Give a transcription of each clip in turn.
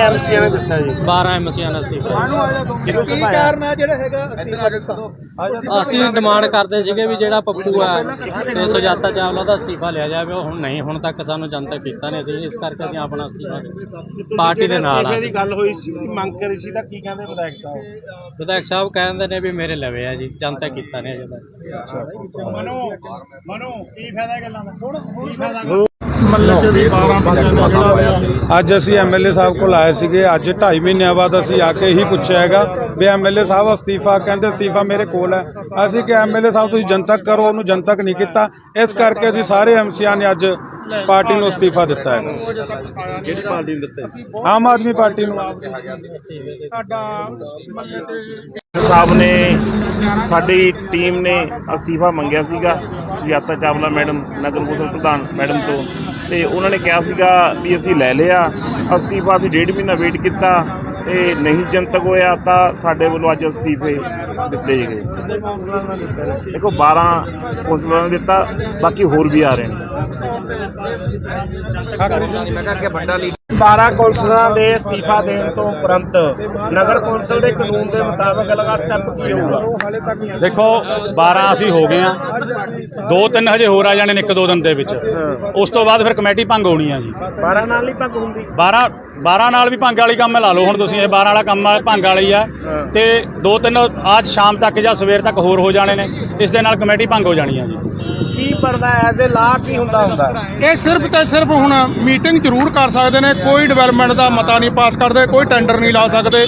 ਐਮਸੀਆਂ ਨੇ ਦਿੱਤਾ ਜੀ। 12 ਐਮਸੀਆਂ ਨਾਲ ਅਸਤੀਫਾ ਕਿਹਨੂੰ ਕੀ ਸਭਾਇਆ ਕਾਰਨ ਹੈ ਜਿਹੜਾ ਹੈਗਾ? ਅਸਤੀਫਾ ਦਿੱਤਾ ਅਸੀਂ ਡਿਮਾਂਡ ਕਰਦੇ ਸੀਗੇ ਵੀ ਜਿਹੜਾ ਪੱਪੂ ਆ ਤੇ ਸੁਜਾਤਾ ਚਾਵਲਾ ਦਾ ਅਸਤੀਫਾ ਲਿਆ ਜਾਵੇ ਉਹ ਹੁਣ ਨਹੀਂ ਹੁਣ ਤੱਕ ਸਾਨੂੰ ਜਨਤਕ ਕੀਤਾ ਨਹੀਂ ਅਸੀਂ। ਇਸ ਕਰਕੇ ਅਸੀਂ ਆਪਣਾ ਅਸਤੀਫਾ। ਪਾਰਟੀ ਦੇ ਨਾਲ ਆ ਦੀ ਗੱਲ ਹੋਈ ਸੀ ਮੰਗ ਕਰੀ ਸੀ ਤਾਂ ਕੀ ਕਹਿੰਦੇ ਵਿਧਾਇਕ ਸਾਹਿਬ? ਵਿਧਾਇਕ ਸਾਹਿਬ ਕਹਿੰਦੇ ਨੇ ਵੀ ਮੇਰੇ ਲਵੇ ਆ ਜੀ ਜਨਤਕ ਕੀਤਾ ਨਹੀਂ ਅਜੇ ਤੱਕ। ਅੱਜ ਅਸੀਂ ਐਮਐਲਏ ਸਾਹਿਬ ਕੋਲ ਆਏ ਸੀਗੇ ਅੱਜ 2.5 ਮਹੀਨਿਆਂ ਬਾਅਦ ਅਸੀਂ ਆ ਕੇ ਹੀ ਪੁੱਛਿਆ ਹੈਗਾ ਵੀ ਐਮਐਲਏ ਸਾਹਿਬ ਅਸਤੀਫਾ ਕਹਿੰਦੇ ਅਸਤੀਫਾ ਮੇਰੇ ਕੋਲ ਹੈ। ਅਸੀਂ ਕਿ ਐਮਐਲਏ ਸਾਹਿਬ ਤੁਸੀਂ ਜਨਤਕ ਕਰੋ ਉਹਨੂੰ ਜਨਤਕ ਨਹੀਂ ਕੀਤਾ। ਇਸ ਕਰਕੇ ਅਸੀਂ ਸਾਰੇ ਐਮਸੀਆਂ ਨੇ ਅੱਜ ਪਾਰਟੀ ਨੂੰ ਅਸਤੀਫਾ ਦਿੱਤਾ ਹੈ ਕਿਹੜੀ ਪਾਰਟੀ ਨੂੰ ਦਿੱਤਾ ਸੀ ਆਮ ਆਦਮੀ ਪਾਰਟੀ ਨੂੰ। ਸਾਹਿਬ ਨੇ ਸਾਡੀ ਟੀਮ ਨੇ ਅਸਤੀਫਾ ਮੰਗਿਆ ਸੀਗਾ। ਸੁਜਾਤਾ ਚਾਵਲਾ ਮੈਡਮ, ਨਗਰ ਕੌਂਸਲ ਪ੍ਰਧਾਨ ਮੈਡਮ ਤੋਂ। ਤੇ ਉਹਨਾਂ ਨੇ ਕਿਹਾ ਸੀਗਾ ਵੀ ਅਸੀਂ ਲੈ ਲਿਆ ਅਸਤੀਫਾ ਪਾਸੇ ਡੇਢ ਮਹੀਨਾ ਵੇਟ ਕੀਤਾ ਤੇ ਨਹੀਂ ਜਨਤਕ ਹੋਇਆ ਤਾਂ ਸਾਡੇ ਵੱਲੋਂ ਅੱਜ ਅਸਤੀਫੇ। ਦਿੱਤੇ ਗਏ ਦੇਖੋ 12 ਕੌਂਸਲਰਾਂ ਨੇ ਦਿੱਤਾ ਬਾਕੀ ਹੋਰ ਵੀ ਆ ਰਹੇ ਨੇ। 12 ਕੌਂਸਲਰਾਂ ਦੇ ਅਸਤੀਫਾ ਦੇਣ ਤੋਂ ਉਪਰੰਤ ਨਗਰ ਕੌਂਸਲ ਦੇ ਕਾਨੂੰਨ ਦੇ ਮੁਤਾਬਕ ਅਗਲਾ ਸਟੈਪ ਕੀ ਹੋਊਗਾ? ਦੇਖੋ 12 ਅਸੀਂ ਹੋ ਗਏ ਆ ਦੋ ਤਿੰਨ ਹਜੇ ਹੋਰ ਆ ਜਾਣੇ ਨੇ ਇੱਕ ਦੋ ਦਿਨ ਦੇ ਵਿੱਚ। ਉਸ ਤੋਂ ਬਾਅਦ ਫਿਰ ਕਮੇਟੀ ਭੰਗ ਹੋਣੀ ਆ ਜੀ। 12 ਨਾਲ ਹੀ ਭੰਗ ਹੁੰਦੀ। 12 12 ਨਾਲ ਵੀ ਭੰਗ ਵਾਲੀ ਕੰਮ ਲਾ ਲਓ ਹੁਣ ਤੁਸੀਂ ਇਹ 12 ਵਾਲਾ ਕੰਮ ਆ, ਭੰਗ ਵਾਲੀ ਆ। ਤੇ ਦੋ ਤਿੰਨ ਅੱਜ ਸ਼ਾਮ ਤੱਕ ਜਾਂ ਸਵੇਰ ਤੱਕ ਹੋਰ ਹੋ ਜਾਣੇ ਨੇ ਇਸ ਦੇ ਨਾਲ ਕਮੇਟੀ ਭੰਗ ਹੋ ਜਾਣੀ ਆ ਜੀ। ਕੀ ਬਣਦਾ ਐਜ਼ ਅ ਲਾ ਕੀ ਹੁੰਦਾ ਹੁੰਦਾ? ਇਹ ਸਿਰਫ ਤੇ ਸਿਰਫ ਹੁਣ ਮੀਟਿੰਗ ਜ਼ਰੂਰ ਕਰ ਸਕਦੇ ਨੇ ਕੋਈ ਡਿਵੈਲਪਮੈਂਟ ਦਾ ਮਤਾ ਨਹੀਂ ਪਾਸ ਕਰਦੇ ਕੋਈ ਟੈਂਡਰ ਨਹੀਂ ਲਾ ਸਕਦੇ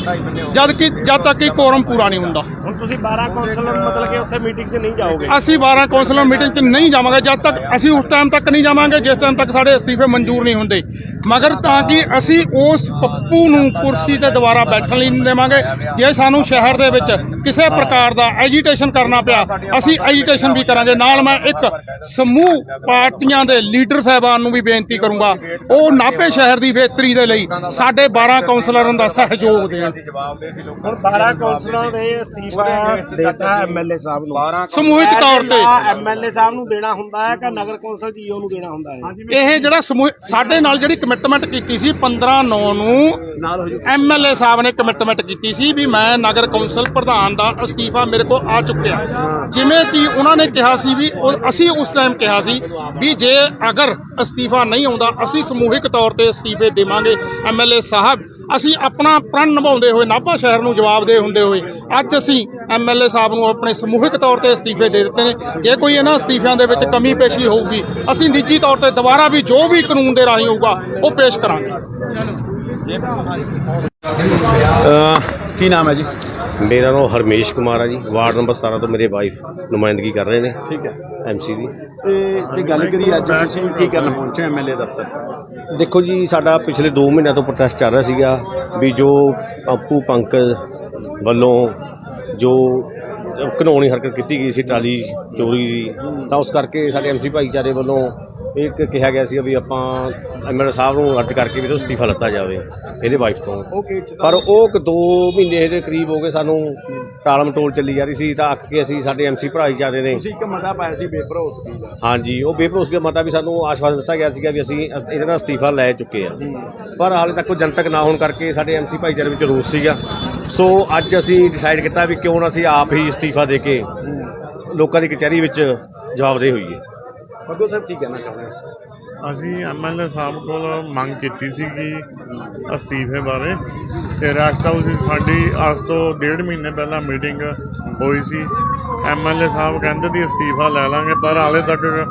ਜਦ ਕਿ ਜਦ ਤੱਕ ਕਿ ਕੋਰਮ ਪੂਰਾ ਨਹੀਂ ਹੁੰਦਾ। ਹੁਣ ਤੁਸੀਂ 12 ਕੌਂਸਲਰ ਮਤਲਬ ਕਿ ਉੱਥੇ ਮੀਟਿੰਗ 'ਚ ਨਹੀਂ ਜਾਓਗੇ? ਅਸੀਂ 12 ਕੌਂਸਲਰ ਮੀਟਿੰਗ 'ਚ ਨਹੀਂ ਜਾਵਾਂਗੇ ਜਦ ਤੱਕ ਅਸੀਂ ਉਸ ਟਾਈਮ ਤੱਕ ਨਹੀਂ ਜਾਵਾਂਗੇ ਜਿਸ ਟਾਈਮ ਤੱਕ ਸਾਡੇ ਅਸਤੀਫੇ ਮਨਜ਼ੂਰ ਨਹੀਂ ਹੁੰਦੇ। ਮਗਰ ਤਾਂ ਕਿ ਅਸੀਂ ਉਸ ਪੱਪੂ ਨੂੰ ਕੁਰਸੀ ਤੇ ਦੁਬਾਰਾ ਬੈਠਣ ਲਈ ਨਹੀਂ ਦੇਵਾਂਗੇ। ਜੇ ਸਾਨੂੰ ਸ਼ਹਿਰ ਦੇ ਵਿੱਚ ਕਿਸੇ ਪ੍ਰਕਾਰ ਦਾ ਐਜੀਟੇਸ਼ਨ ਕਰਨਾ ਪਿਆ। ਅਸੀਂ ਐਜੀਟੇਸ਼ਨ ਵੀ ਕਰਾਂਗੇ। ਨਾਲ ਮੈਂ ਇੱਕ ਸਮੂਹ ਪਾਰਟੀਆਂ ਦੇ ਲੀਡਰ ਸਾਹਿਬਾਨ ਨੂੰ ਵੀ ਬੇਨਤੀ ਕਰੂੰਗਾ। ਉਹ ਨਾਭੇ ਸ਼ਹਿਰ ਦੀ ਬਿਹਤਰੀ ਦੇ ਲਈ ਸਾਡੇ 12 ਕੌਂਸਲਰਾਂ ਦਾ ਸਹਿਯੋਗ ਦੇਣ। ਹੁਣ 12 ਕੌਂਸਲਰਾਂ ਦੇ ਅਸਤੀਫਾ ਦੇਤਾ ਐਮਐਲਏ ਸਾਹਿਬ ਨੂੰ। ਸਮੂਹਿਕ ਤੌਰ ਤੇ। ਐਮਐਲਏ ਸਾਹਿਬ ਨੂੰ ਦੇਣਾ ਹੁੰਦਾ ਹੈ ਕਿ ਨਗਰ ਕੌਂਸਲ ਜੀਓ ਨੂੰ ਦੇਣਾ ਹੁੰਦਾ ਹੈ? ਇਹ ਜਿਹੜਾ ਸਮੂਹ ਸਾਡੇ ਨਾਲ ਜਿਹੜੀ ਕਮਿਟਮੈਂਟ ਕੀਤੀ ਸੀ 15 9 ਨੂੰ ਐਮਐਲਏ ਸਾਹਿਬ ਨੇ ਕਮਿਟਮੈਂਟ ਕੀਤੀ ਸੀ ਵੀ ਮੈਂ ਨਗਰ ਕੌਂਸਲ ਪ੍ਰਧਾਨ ਦਾ ਅਸਤੀਫਾ ਮੇਰੇ ਕੋਲ ਆ ਚੁੱਕਿਆ। ਜਿਵੇਂ ਕਿ ਉਹਨਾਂ ਨੇ ਕਿਹਾ ਸੀ ਵੀ ਉਹ- ਅਸੀਂ ਉਸ ਟਾਈਮ ਕਿਹਾ ਸੀ ਵੀ ਜੇ ਅਗਰ ਅਸਤੀਫਾ ਨਹੀਂ ਆਉਂਦਾ ਅਸੀਂ ਸਮੂਹਿਕ ਤੌਰ ਤੇ ਅਸਤੀਫੇ ਦੇਵਾਂਗੇ ਐਮਐਲਏ ਸਾਹਿਬ। ਅਸੀਂ ਆਪਣਾ ਪ੍ਰਣ ਨਿਭਾਉਂਦੇ ਹੋਏ ਨਾਭਾ ਸ਼ਹਿਰ ਨੂੰ ਜਵਾਬਦੇ ਹੁੰਦੇ ਹੋਏ ਅੱਜ ਅਸੀਂ ਐਮਐਲਏ ਸਾਹਿਬ ਨੂੰ ਆਪਣੇ ਸਮੂਹਿਕ ਤੌਰ ਤੇ ਅਸਤੀਫੇ ਦੇ ਦਿੱਤੇ ਨੇ। ਜੇ ਕੋਈ ਇਹਨਾਂ ਅਸਤੀਫਿਆਂ ਦੇ ਵਿੱਚ ਕਮੀ ਪੇਸ਼ੀ ਹੋਊਗੀ ਅਸੀਂ ਨਿੱਜੀ ਤੌਰ ਤੇ ਦੁਬਾਰਾ ਵੀ ਜੋ ਵੀ ਕਾਨੂੰਨ ਦੇ ਰਾਹੀਂ ਹੋਊਗਾ ਉਹ ਪੇਸ਼ ਕਰਾਂਗੇ। ਕੀ ਨਾਮ ਹੈ ਜੀ? ਮੇਰਾ ਨਾਮ ਹਰਮੇਸ਼ ਕੁਮਾਰ ਆ ਜੀ। ਵਾਰਡ ਨੰਬਰ 17 ਤੋਂ ਮੇਰੇ ਵਾਈਫ ਨੁਮਾਇੰਦਗੀ ਕਰ ਰਹੇ ਨੇ। ਠੀਕ ਹੈ। ਐਮਸੀ ਦੀ। ਤੇ ਜੇ ਗੱਲ ਕਰੀਏ ਅੱਜ ਤੁਸੀਂ ਕੀ ਕਰਨ ਪਹੁੰਚੇ ਐਮਐਲਏ ਦਫ਼ਤਰ? ਦੇਖੋ ਜੀ ਸਾਡਾ ਪਿਛਲੇ 2 ਮਹੀਨਿਆਂ ਤੋਂ ਪ੍ਰੋਟੈਸਟ ਚੱਲ ਰਿਹਾ ਸੀਗਾ ਵੀ ਜੋ ਪੰਪੂ ਪੰਕਜ ਵੱਲੋਂ ਜੋ ਘਨੌਣੀ ਹਰਕਤ ਕੀਤੀ ਗਈ ਸੀ ਟਰਾਲੀ ਚੋਰੀ ਦੀ ਤਾਂ ਉਸ ਕਰਕੇ ਸਾਡੇ ਐਮਸੀ ਭਾਈਚਾਰੇ ਵੱਲੋਂ ਇਹ ਕ- ਕਿਹਾ ਗਿਆ ਸੀ ਵੀ ਆਪਾਂ ਐਮਐਲਏ ਸਾਹਿਬ ਨੂੰ ਅਰਜ਼ ਕਰਕੇ ਵੀ ਤੋਂ ਅਸਤੀਫਾ ਲੱਤਾ ਜਾਵੇ ਇਹਦੇ ਵਾਈਫ ਤੋਂ। ਪਰ ਉਹ ਕ 2 ਮਹੀਨੇ ਦੇ ਕਰੀਬ ਹੋ ਗਏ ਸਾਨੂੰ ਟਾਲਮ ਟੋਲ ਚੱਲੀ ਜਾ ਰਹੀ ਸੀ ਤਾਂ ਅੱਕ ਕੇ ਅਸੀਂ ਸਾਡੇ ਐਮਸੀ ਭਾਈਚਾਰੇ ਨੇ। ਤੁਸੀਂ ਇੱਕ ਮਤਾ ਪਾਇਆ ਸੀ ਬੇਭਰੋਸਗੀ ਦਾ ਹਾਂਜੀ ਉਹ ਬੇਭਰੋਸਗੀ ਦਾ ਮਤਾ ਵੀ ਸਾਨੂੰ ਆਸ਼ਵਾਸਨ ਦਿੱਤਾ ਗਿਆ ਸੀਗਾ ਵੀ ਅਸੀਂ ਇਹਦੇ ਨਾਲ ਅਸਤੀਫਾ ਲੈ ਚੁੱਕੇ ਆ। ਪਰ ਹਾਲੇ ਤੱਕ ਉਹ ਜਨਤਕ ਨਾ ਹੋਣ ਕਰਕੇ ਸਾਡੇ ਐਮਸੀ ਭਾਈਚਾਰੇ ਵਿੱਚ ਰੋਸ ਸੀਗਾ। ਸੋ ਅੱਜ ਅਸੀਂ ਡਿਸਾਈਡ ਕੀਤਾ ਵੀ ਕਿਉਂ ਨਾ ਅਸੀਂ ਆਪ ਹੀ ਅਸਤੀਫਾ ਦੇ ਕੇ ਲੋਕਾਂ ਦੀ ਕਚਹਿਰੀ ਵਿੱਚ ਜਵਾਬਦੇਹ ਹੋਈਏ। ਬੱਗੋ ਸਾਹਿਬ ਕੀ ਕਹਿਣਾ ਚਾਹੁੰਦੇ ਹੋ? ਅਸੀਂ ਐਮਐਲਏ ਸਾਹਿਬ ਕੋਲ ਮੰਗ ਕੀਤੀ ਸੀਗੀ ਅਸਤੀਫੇ ਬਾਰੇ ਤੇ ਰੈਸਟ ਹਾਊਸ ਦੀ ਸਾਡੀ ਅੱਜ ਤੋਂ ਡੇਢ ਮਹੀਨੇ ਪਹਿਲਾਂ ਮੀਟਿੰਗ ਹੋਈ ਸੀ। ਐਮਐਲਏ ਸਾਹਿਬ ਕਹਿੰਦੇ ਦੀ ਅਸਤੀਫਾ ਲੈ ਲਾਂਗੇ, ਪਰ ਹਾਲੇ ਤੱਕ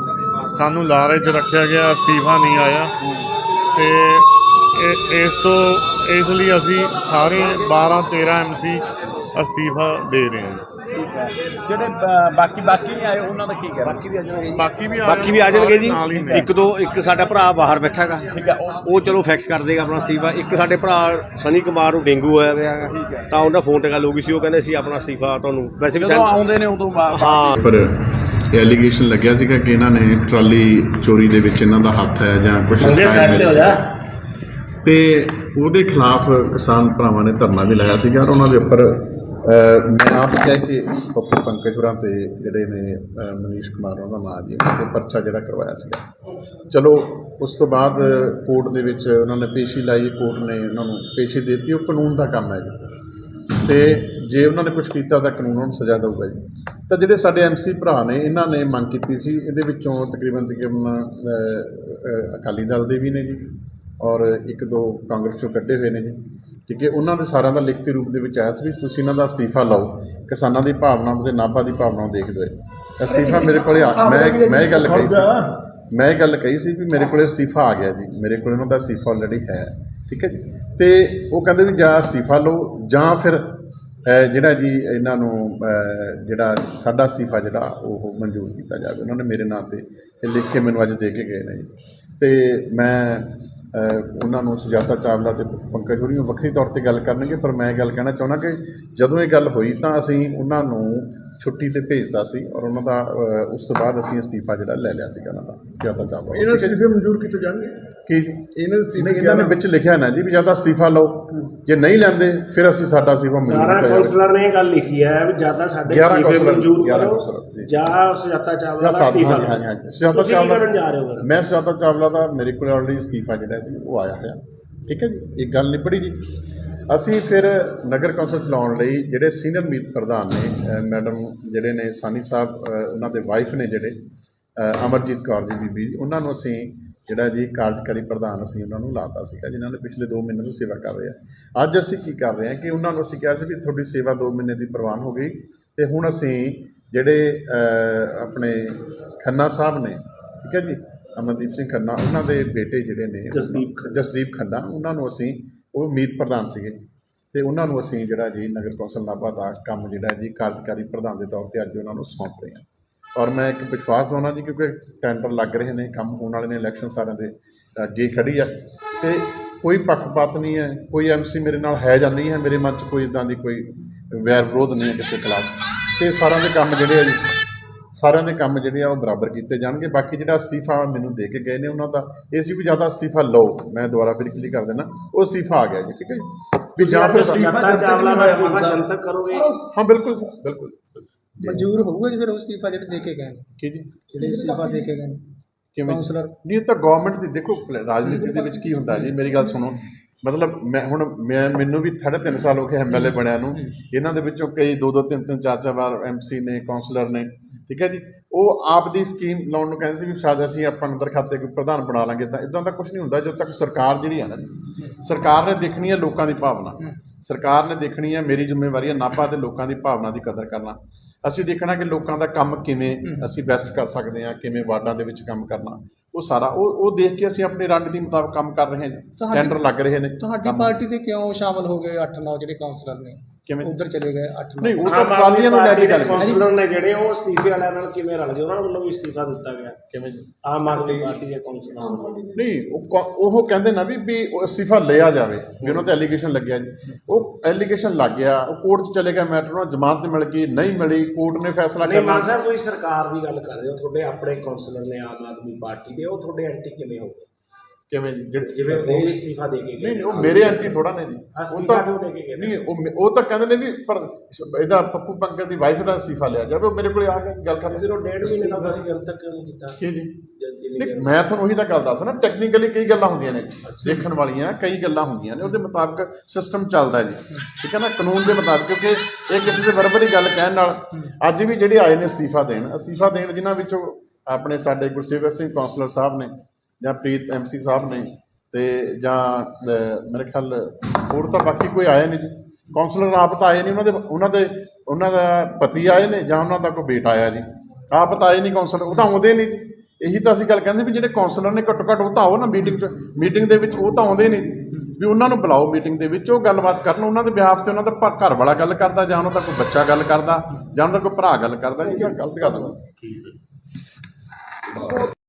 ਸਾਨੂੰ ਲਾਰੇ 'ਚ ਰੱਖਿਆ ਗਿਆ, ਅਸਤੀਫਾ ਨਹੀਂ ਆਇਆ। ਤੇ ਇਹ- ਇਸ ਤੋਂ, ਇਸ ਲਈ ਅਸੀਂ ਸਾਰੇ 12 13 ਐਮਸੀ ਅਸਤੀਫਾ ਦੇ ਰਹੇ ਹਾਂ। ਜਿਹੜੇ ਅ, ਬਾਕੀ ਬਾਕੀ ਨਹੀਂ ਆਏ ਉਹਨਾਂ ਦਾ ਕੀ ਕਹਿਣਾ? ਬਾਕੀ ਵੀ ਆ ਜਾਣਗੇ ਬਾਕੀ ਵੀ ਬਾਕੀ ਵੀ ਆ ਜਾਣਗੇ ਜੀ। ਨਾਲ ਹੀ ਨੇ। ਇੱਕ ਦੋ ਇੱਕ ਸਾਡਾ ਭਰਾ ਬਾਹਰ ਬੈਠਾ ਹੈਗਾ। ਠੀਕ ਹੈ ਉਹ ਉਹ ਚਲੋ ਫੈਕਸ ਕਰ ਦੇਗਾ ਆਪਣਾ ਅਸਤੀਫਾ। ਇੱਕ ਸਾਡੇ ਭਰਾ ਸਨੀ ਕੁਮਾਰ ਨੂੰ ਡੇਂਗੂ ਹੋਇਆ ਹੋਇਆ ਹੈਗਾ। ਤਾਂ ਉਹਨਾਂ ਫੋਨ ਤੇ ਗੱਲ ਹੋ ਗਈ ਸੀ। ਉਹ ਕਹਿੰਦੇ ਸੀ ਆਪਣਾ ਅਸਤੀਫਾ ਤੁਹਾਨੂੰ ਵੈਸੇ ਵੀ ਜਦੋਂ ਸੈਨ- ਆਉਂਦੇ ਨੇ ਉਦੋਂ ਬਾਅਦ। ਹਾਂ। ਪਰ ਐਲੀਗੇਸ਼ਨ ਲੱਗਿਆ ਸੀਗਾ ਕਿ ਇਹਨਾਂ ਨੇ ਟਰਾਲੀ ਚੋਰੀ ਦੇ ਵਿੱਚ ਇਹਨਾਂ ਦਾ ਹੱਥ ਹੈ ਜਾਂ ਕੁਝ ਤੇ ਉਹਦੇ ਖਿਲਾਫ ਕਿਸਾਨ ਭਰਾਵਾਂ ਨੇ ਧਰਨਾ ਵੀ ਲਾਇਆ ਸੀਗਾ ਔਰ ਉਹਨਾਂ ਦੇ ਉੱਪਰ ਮੈਂ ਆਪ ਕਹਿ ਕੇ ਪੱਪੂ ਪੰਕਜ ਹੋਰਾਂ ਤੇ ਜਿਹੜੇ ਨੇ ਮਨੀਸ਼ ਕੁਮਾਰ, ਉਹਨਾਂ ਦਾ ਨਾਮ ਜੀ ਤੇ ਪਰਚਾ ਜਿਹੜਾ ਕਰਵਾਇਆ ਸੀਗਾ। ਚਲੋ, ਉਸ ਤੋਂ ਬਾਅਦ ਕੋਰਟ ਦੇ ਵਿੱਚ ਉਹਨਾਂ ਨੇ ਪੇਸ਼ੀ ਲਾਈ, ਕੋਰਟ ਨੇ ਉਹਨਾਂ ਨੂੰ ਪੇਸ਼ੀ ਦੇ ਦਿੱਤੀ, ਉਹ ਕਾਨੂੰਨ ਦਾ ਕੰਮ ਹੈ ਜੀ। ਤੇ ਜੇ ਉਹਨਾਂ ਨੇ ਕੁਝ ਕੀਤਾ ਤਾਂ ਕਾਨੂੰਨ ਉਹਨਾਂ ਨੂੰ ਸਜ਼ਾ ਦੇਊਗਾ ਜੀ। ਤਾਂ ਜਿਹੜੇ ਸਾਡੇ ਐਮਸੀ ਭਰਾ ਨੇ, ਇਹਨਾਂ ਨੇ ਮੰਗ ਕੀਤੀ ਸੀ, ਇਹਦੇ ਵਿੱਚੋਂ ਤਕਰੀਬਨ ਤਕਰੀਬਨ ਅਕਾਲੀ ਦਲ ਦੇ ਵੀ ਨੇ ਜੀ, ਔਰ ਇੱਕ ਦੋ ਕਾਂਗਰਸ ਚੋਂ ਕੱਢੇ ਹੋਏ ਨੇ ਜੀ। ਠੀਕ ਹੈ ਉਹਨਾਂ ਦੇ ਸਾਰਿਆਂ ਦਾ ਲਿਖਤੀ ਰੂਪ ਦੇ ਵਿੱਚ ਆਇਆ ਸੀ ਵੀ ਤੁਸੀਂ ਇਹਨਾਂ ਦਾ ਅਸਤੀਫਾ ਲਓ ਕਿਸਾਨਾਂ ਦੀ ਭਾਵਨਾ ਤੇ ਨਾਭਾ ਦੀ ਭਾਵਨਾ ਨੂੰ ਦੇਖਦੇ ਹੋਏ। ਅਸਤੀਫਾ ਮੇਰੇ ਕੋਲੇ ਆ ਮੈਂ ਮੈਂ ਇਹ ਗੱਲ ਕਹੀ ਸੀ। ਮੈਂ ਇਹ ਗੱਲ ਕਹੀ ਸੀ ਵੀ ਮੇਰੇ ਕੋਲੇ ਅਸਤੀਫਾ ਆ ਗਿਆ ਜੀ। ਮੇਰੇ ਕੋਲ ਉਹਨਾਂ ਦਾ ਅਸਤੀਫਾ ਆਲਰੇਡੀ ਹੈ। ਠੀਕ ਹੈ ਤੇ ਉਹ ਕਹਿੰਦੇ ਵੀ ਜਾਂ ਅਸਤੀਫਾ ਲਓ ਜਾਂ ਫਿਰ ਜਿਹੜਾ ਜੀ ਇਹਨਾਂ ਨੂੰ ਜਿਹੜਾ ਸਾਡਾ ਅਸਤੀਫਾ ਜਿਹੜਾ ਉਹ ਮਨਜ਼ੂਰ ਕੀਤਾ ਜਾਵੇ। ਉਹਨਾਂ ਨੇ ਮੇਰੇ ਨਾਂ ਤੇ ਇਹ ਲਿਖ ਕੇ ਮੈਨੂੰ ਅੱਜ ਦੇ ਕੇ ਗਏ ਨੇ ਜੀ। ਤੇ ਮੈਂ ਉਹਨਾਂ ਨੂੰ ਸੁਜਾਤਾ ਚਾਵਲਾ ਤੇ ਪੰਕਜ ਹੋਰੀ ਨੂੰ ਵੱਖਰੀ ਤੌਰ ਤੇ ਗੱਲ ਕਰਨਗੇ ਪਰ ਮੈਂ ਇਹ ਗੱਲ ਕਹਿਣਾ ਚਾਹੁੰਦਾ ਕਿ ਜਦੋਂ ਇਹ ਗੱਲ ਹੋਈ ਤਾਂ ਅਸੀਂ ਉਹਨਾਂ ਨੂੰ ਛੁੱਟੀ ਤੇ ਭੇਜਦਾ ਸੀ ਔਰ ਉਹਨਾਂ ਦਾ ਉਸ ਤੋਂ ਬਾਅਦ ਅਸੀਂ ਅਸਤੀਫਾ ਜਿਹੜਾ ਲੈ ਲਿਆ ਸੀਗਾ ਉਹਨਾਂ ਦਾ ਸੁਜਾਤਾ ਚਾਵਲਾ। ਇਹਨਾਂ ਦੇ ਅਸਤੀਫੇ ਮਨਜ਼ੂਰ ਕੀਤੇ ਜਾਣਗੇ? ਕੀ? ਜੀ ਇਹਨਾਂ ਦੇ ਅਸਤੀਫੇ ਇਹਨਾਂ ਨੇ ਵਿੱਚ ਲਿਖਿਆ ਨਾ ਜੀ ਵੀ ਜਾਂ ਤਾਂ ਅਸਤੀਫਾ ਲਓ ਜੇ ਨਹੀਂ ਲੈਂਦੇ ਫਿਰ ਅਸੀਂ ਸਾਡਾ ਅਸਤੀਫਾ ਮਨਜ਼ੂਰ ਸਾਰਾ ਕੀਤਾ ਜਾਵੇ ਕਾਉਂਸਲਰ ਨੇ ਇਹ ਗੱਲ ਲਿਖੀ ਹੈ ਵੀ ਜ਼ਿਆਦਾ ਸਾਡੇ 11 ਅਸਤੀਫੇ ਮਨਜ਼ੂਰ 11 ਕਰੋ ਜੀ। ਜਾਂ ਸੁਜਾਤਾ ਚਾਵਲਾ ਜਾਂ ਦਾ ਅਸਤੀਫਾ ਸੁਜਾਤਾ ਚਾਵਲਾ ਜਾ ਫਿਰ? ਮੈਂ ਸੁਜਾਤਾ ਚਾਵਲਾ ਦਾ ਮੇਰੇ ਕੋਲ ਆਲਰੇਡੀ ਅਸਤੀਫਾ ਜਿਹੜਾ ਜੀ ਉਹ ਆਇਆ ਹੋਇਆ। ਠੀਕ ਹੈ ਜੀ? ਇੱਕ ਗੱਲ ਨਿਬੜੀ ਜੀ। ਅਸੀਂ ਫਿਰ ਨਗਰ ਕੌਂਸਲ ਚਲਾਉਣ ਲਈ ਜਿਹੜੇ ਸੀਨੀਅਰ ਮੀਤ ਪ੍ਰਧਾਨ ਨੇ ਮੈਡਮ ਜਿਹੜੇ ਨੇ, ਸਾਨੀ ਸਾਹਿਬ ਉਹਨਾਂ ਦੇ ਵਾਈਫ ਨੇ ਜਿਹੜੇ ਅਮਰਜੀਤ ਕੌਰ ਜੀ ਬੀਬੀ, ਉਹਨਾਂ ਨੂੰ ਅਸੀਂ ਜਿਹੜਾ ਜੀ ਕਾਰਜਕਾਰੀ ਪ੍ਰਧਾਨ ਅਸੀਂ ਉਹਨਾਂ ਨੂੰ ਲਾਤਾ ਸੀਗਾ, ਜਿਨ੍ਹਾਂ ਨੇ ਪਿਛਲੇ 2 ਮਹੀਨੇ ਤੋਂ ਸੇਵਾ ਕਰ ਰਹੇ ਆ। ਅੱਜ ਅਸੀਂ ਕੀ ਕਰ ਰਹੇ ਹਾਂ ਕਿ ਉਹਨਾਂ ਨੂੰ ਅਸੀਂ ਕਿਹਾ ਸੀ ਵੀ ਤੁਹਾਡੀ ਸੇਵਾ 2 ਮਹੀਨੇ ਦੀ ਪ੍ਰਵਾਨ ਹੋ ਗਈ ਤੇ ਹੁਣ ਅਸੀਂ ਜਿਹੜੇ ਆਪਣੇ ਖੰਨਾ ਸਾਹਿਬ ਨੇ, ਠੀਕ ਹੈ ਜੀ ਅਮਨਦੀਪ ਸਿੰਘ ਖੰਨਾ ਉਹਨਾਂ ਦੇ ਬੇਟੇ ਜਿਹੜੇ ਨੇ ਜਸਦੀਪ। ਜਸਦੀਪ ਖੰਨਾ ਉਹਨਾਂ ਨੂੰ ਅਸੀਂ ਉਹ ਮੀਤ ਪ੍ਰਧਾਨ ਸੀਗੇ। ਤੇ ਉਹਨਾਂ ਨੂੰ ਅਸੀਂ ਜਿਹੜਾ ਜੀ ਨਗਰ ਕੌਂਸਲ ਨਾਭਾ ਦਾ ਕੰਮ ਜਿਹੜਾ ਜੀ ਕਾਰਜਕਾਰੀ ਪ੍ਰਧਾਨ ਦੇ ਤੌਰ ਤੇ ਅੱਜ ਉਹਨਾਂ ਨੂੰ ਸੌਂਪ ਰਹੇ ਹਾਂ। ਔਰ ਮੈਂ ਇੱਕ ਵਿਸ਼ਵਾਸ ਦਵਾਉਣਾ ਜੀ ਕਿਉਂਕਿ ਟੈਂਡਰ ਲੱਗ ਰਹੇ ਨੇ ਕੰਮ ਹੋਣ ਵਾਲੇ ਨੇ ਇਲੈਕਸ਼ਨ ਸਾਰਿਆਂ ਦੇ ਅੱਗੇ ਖੜੀ ਆ। ਤੇ ਕੋਈ ਪੱਖਪਾਤ ਨਹੀਂ ਹੈ ਕੋਈ ਐਮਸੀ ਮੇਰੇ ਨਾਲ ਹੈ ਜਾਂ ਨਹੀਂ ਹੈ ਮੇਰੇ ਮਨ 'ਚ ਕੋਈ ਇਦਾਂ ਦੀ ਕੋਈ ਵੈਰ ਵਿਰੋਧ ਨਹੀਂ ਹੈ ਕਿਸੇ ਖਿਲਾਫ। ਤੇ ਸਾਰਿਆਂ ਦੇ ਕੰਮ ਜਿਹੜੇ ਆ ਜੀ ਸਾਰਿਆਂ ਦੇ ਕੰਮ ਜਿਹੜੇ ਆ ਉਹ ਬਰਾਬਰ ਕੀਤੇ ਜਾਣਗੇ। ਬਾਕੀ ਜਿਹੜਾ ਅਸਤੀਫਾ ਮੈਨੂੰ ਦੇ ਕੇ ਗਏ ਨੇ ਉਹਨਾਂ ਦਾ ਇਹ ਸੀ ਵੀ ਜ਼ਿਆਦਾ ਅਸਤੀਫਾ ਲਓ। ਮੈਂ ਦੁਬਾਰਾ ਫਿਰ ਕਲੀ ਕਰ ਦੇਣਾ ਉਹ ਅਸਤੀਫਾ ਆ ਗਿਆ ਜੀ ਠੀਕ ਹੈ ਜੀ? ਵੀ ਜਾਂ ਫਿਰ ਸੁਜਾਤਾ ਚਾਵਲਾ ਦਾ ਅਸਤੀਫਾ ਜਨਤਕ ਕਰੋਗੇ। ਹਾਂ ਬਿਲਕੁਲ ਬਿਲਕੁਲ। ਮਨਜ਼ੂਰ ਹੋਊਗਾ ਜੀ ਫਿਰ ਉਹ ਅਸਤੀਫਾ ਜਿਹੜੇ ਦੇ ਕੇ ਗਏ ਨੇ। ਕੀ ਜੀ? ਜਿਹੜੇ ਅਸਤੀਫਾ ਦੇ ਕੇ ਗਏ ਨੇ। ਕਿਵੇਂ? ਕਾਉਂਸਲਰ ਨਹੀਂ ਤਾਂ ਗਵਰਨਮੈਂਟ ਦੀ ਦੇਖੋ ਰਾਜਨੀਤੀ ਦੇ ਵਿੱਚ ਕੀ ਹੁੰਦਾ ਜੀ? ਮੇਰੀ ਗੱਲ ਸੁਣੋ। ਮਤਲਬ ਮੈਂ ਹੁਣ ਮੈਂ ਮੈਨੂੰ ਵੀ ਸਾਢੇ ਤਿੰਨ ਸਾਲ ਹੋ ਗਏ ਐਮਐਲਏ ਬਣਿਆ ਨੂੰ। ਇਹਨਾਂ ਦੇ ਵਿੱਚੋਂ ਕਈ ਦੋ ਦੋ ਤਿੰਨ ਤਿੰਨ ਚਾਰ ਚਾਰ ਵਾਰ ਐਮਸੀ ਨੇ ਕਾਉਂਸਲਰ ਨੇ। ਠੀਕ ਹੈ ਜੀ? ਉਹ ਆਪ ਦੀ ਸਕੀਮ ਲਾਉਣ ਨੂੰ ਕਹਿੰਦੇ ਸੀ ਵੀ ਸ਼ਾਇਦ ਅਸੀਂ ਆਪਾਂ ਅੰਦਰ ਖਾਤੇ ਕੋਈ ਪ੍ਰਧਾਨ ਬਣਾ ਲਾਂਗੇ ਤਾਂ ਇਦਾਂ ਦਾ ਕੁਝ ਨਹੀਂ ਹੁੰਦਾ ਜਦੋਂ ਤੱਕ ਸਰਕਾਰ ਜਿਹੜੀ ਆ ਨਾ ਸਰਕਾਰ ਨੇ ਦੇਖਣੀ ਹੈ ਲੋਕਾਂ ਦੀ ਭਾਵਨਾ। ਸਰਕਾਰ ਨੇ ਦੇਖਣੀ ਹੈ ਮੇਰੀ ਜ਼ਿੰਮੇਵਾਰੀ ਹੈ ਨਾਭਾ ਤੇ ਲੋਕਾਂ ਦੀ ਭਾਵਨਾ ਦੀ ਕਦਰ ਕਰਨਾ। ਅਸੀਂ ਦੇਖਣਾ ਕਿ ਲੋਕਾਂ ਦਾ ਕੰਮ ਕਿਵੇਂ ਅਸੀਂ ਬੈਸਟ ਕਰ ਸਕਦੇ ਹਾਂ ਕਿਵੇਂ ਵਾਰਡਾਂ ਦੇ ਵਿੱਚ ਕੰਮ ਕਰਨਾ। ਉਹ ਸਾਰਾ ਉਹ ਉਹ ਦੇਖ ਕੇ ਅਸੀਂ ਆਪਣੇ ਰਣਨੀਤੀ ਮੁਤਾਬਕ ਕੰਮ ਕਰ ਰਹੇ ਹਾਂ ਟੈਂਡਰ ਲੱਗ ਰਹੇ ਨੇ ਤੁਹਾਡੀ ਪਾਰਟੀ ਦੇ ਕਿਉਂ ਸ਼ਾਮਲ ਹੋ ਗਏ 8-9 ਜਿਹੜੇ ਕਾਉਂਸਲਰ ਨੇ? ਕਿਵੇਂ? ਉਧਰ ਚਲੇ ਗਏ 8-9 ਨਹੀਂ ਉਹ ਤਾਂ ਟਰਾਲੀਆਂ ਨੂੰ ਲੈ ਕੇ ਗੱਲ ਕਾਉਂਸਲਰ ਨੇ ਜਿਹੜੇ ਉਹ ਅਸਤੀਫੇ ਵਾਲਿਆਂ ਨਾਲ ਕਿਵੇਂ ਰਲ ਗਏ ਉਹਨਾਂ ਵੱਲੋਂ ਵੀ ਅਸਤੀਫਾ ਦਿੱਤਾ ਗਿਆ। ਕਿਵੇਂ ਜੀ? ਆਮ ਆਦਮੀ ਪਾਰਟੀ ਦੇ ਕਾਉਂਸਲਰਾਂ ਵੱਲੋਂ ਨਹੀਂ ਉਹ ਕਹਿੰਦੇ ਨਾ ਵੀ ਵੀ ਉਹ ਅਸਤੀਫਾ ਲਿਆ ਜਾਵੇ ਵੀ ਉਹਨਾਂ ਤੇ ਐਲੀਗੇਸ਼ਨ ਲੱਗਿਆ ਜੀ। ਉਹ ਐਲੀਗੇਸ਼ਨ ਲੱਗ ਗਿਆ ਉਹ ਕੋਰਟ 'ਚ ਚਲੇ ਗਿਆ ਮੈਟਰ ਉਹਨਾਂ ਜ਼ਮਾਨਤ ਮਿਲ ਗਈ ਨਹੀਂ ਮਿਲੀ ਕੋਰਟ ਨੇ ਫੈਸਲਾ ਨਹੀਂ ਕਰਨਾ। ਮਾਨ ਸਾਹਿਬ ਤੁਸੀਂ ਸਰਕਾਰ ਦੀ ਗੱਲ ਕਰ ਰਹੇ ਹੋ ਤੁਹਾਡੇ ਆਪਣੇ ਕਾਉਂਸਲਰ ਨੇ ਆਮ ਆਦਮੀ ਪਾਰਟੀ ਦੇ ਉਹ ਤੁਹਾਡੇ ਐਂਟੀ ਕਿਵੇਂ ਹੋ ਗਏ ਕਿਵੇਂ ਜੀ? ਜਿਹੜੇ- ਜਿਵੇਂ ਉਹ ਅਸਤੀਫਾ ਦੇ ਕੇ ਨਹੀਂ ਗਏ ਨਹੀਂ ਉਹ ਮੇਰੇ ਐਂਟੀ ਥੋੜਾ ਨੇ ਜੀ। ਉਹ ਅਸਤੀਫਾ ਤਾਂ ਕਿਉਂ ਦੇ ਕੇ ਗਏ? ਨਹੀਂ ਉਹ ਮੇ- ਉਹ ਤਾਂ ਕਹਿੰਦੇ ਨੇ ਵੀ ਪਰ ਇਹਦਾ ਪੱਪੂ ਪੰਕਜ ਦੀ ਵਾਈਫ ਦਾ ਅਸਤੀਫਾ ਲਿਆ ਜਾਵੇ ਉਹ ਮੇਰੇ ਕੋਲੇ ਆ ਕੇ ਗੱਲ ਕਰ ਉਹ ਡੇਢ ਮਹੀਨੇ ਦਾ ਤੁਸੀਂ ਜਨਤਕ ਕਿਉਂ ਨਹੀਂ ਕੀਤਾ। ਕੀ ਜੀ? ਜਦ ਇੰਨੀ ਨਹੀਂ ਮੈਂ ਤੁਹਾਨੂੰ ਉਹੀ ਤਾਂ ਗੱਲ ਦੱਸਦਾ ਟੈਕਨੀਕਲੀ ਕਈ ਗੱਲਾਂ ਹੁੰਦੀਆਂ ਨੇ ਦੇਖਣ ਵਾਲੀਆਂ ਕਈ ਗੱਲਾਂ ਹੁੰਦੀਆਂ ਨੇ ਉਹਦੇ ਮੁਤਾਬਕ ਸਿਸਟਮ ਚੱਲਦਾ ਜੀ। ਠੀਕ ਹੈ ਨਾ ਕਾਨੂੰਨ ਦੇ ਮੁਤਾਬਕ ਕਿਉਂਕਿ ਇਹ ਕਿਸੇ ਦੇ ਬਰਾਬਰ ਹੀ ਗੱਲ ਕਹਿਣ ਨਾਲ ਅੱਜ ਵੀ ਜਿਹੜੇ ਆਏ ਨੇ ਅਸਤੀਫਾ ਦੇਣ ਅਸਤੀਫਾ ਦੇਣ ਜਿਨ੍ਹਾਂ ਵਿੱਚੋਂ ਆਪਣੇ ਸਾਡੇ ਗੁਰਸੇਵਕ ਸਿੰਘ ਕੌਂਸਲਰ ਸਾਹਿਬ ਨੇ ਜਾਂ ਪ੍ਰੀਤ ਐਮਸੀ ਸਾਹਿਬ ਨੇ ਤੇ ਜਾਂ ਮੇਰੇ ਖਿਆਲ ਹੋਰ ਤਾਂ ਬਾਕੀ ਕੋਈ ਆਇਆ ਨਹੀਂ ਜੀ। ਕੌਂਸਲਰ ਆਪ ਤਾਂ ਆਏ ਨਹੀਂ, ਉਹਨਾਂ ਦੇ ਉਹਨਾਂ ਦੇ, ਉਹਨਾਂ ਦਾ ਪਤੀ ਆਏ ਨੇ ਜਾਂ ਉਹਨਾਂ ਦਾ ਕੋਈ ਬੇਟਾ ਆਇਆ ਜੀ। ਆਪ ਤਾਂ ਆਏ ਨਹੀਂ ਕੌਂਸਲਰ ਉਹ ਤਾਂ ਆਉਂਦੇ ਨਹੀਂ। ਇਹੀ ਤਾਂ ਅਸੀਂ ਗੱਲ ਕਹਿੰਦੇ ਵੀ ਜਿਹੜੇ ਕੌਂਸਲਰ ਨੇ ਘੱਟੋ ਘੱਟ ਉਹ ਤਾਂ ਆਓ ਨਾ ਮੀਟਿੰਗ 'ਚ ਮੀਟਿੰਗ ਦੇ ਵਿੱਚ ਉਹ ਤਾਂ ਆਉਂਦੇ ਨਹੀਂ। ਵੀ ਉਹਨਾਂ ਨੂੰ ਬੁਲਾਓ ਮੀਟਿੰਗ ਦੇ ਵਿੱਚ, ਉਹ ਗੱਲਬਾਤ ਕਰਨ, ਉਹਨਾਂ ਦੇ ਬਿਹਾਫ ਤੇ ਉਹਨਾਂ ਦਾ ਘਰ ਵਾਲਾ ਗੱਲ ਕਰਦਾ ਜਾਂ ਉਹਨਾਂ ਦਾ ਕੋਈ ਬੱਚਾ ਗੱਲ ਕਰਦਾ ਜਾਂ ਉਹਨਾਂ ਦਾ ਕੋਈ ਭਰਾ ਗੱਲ ਕਰਦਾ, ਇਹ ਤਾਂ ਗਲਤ ਗੱਲ ਠੀਕ ਹੈ।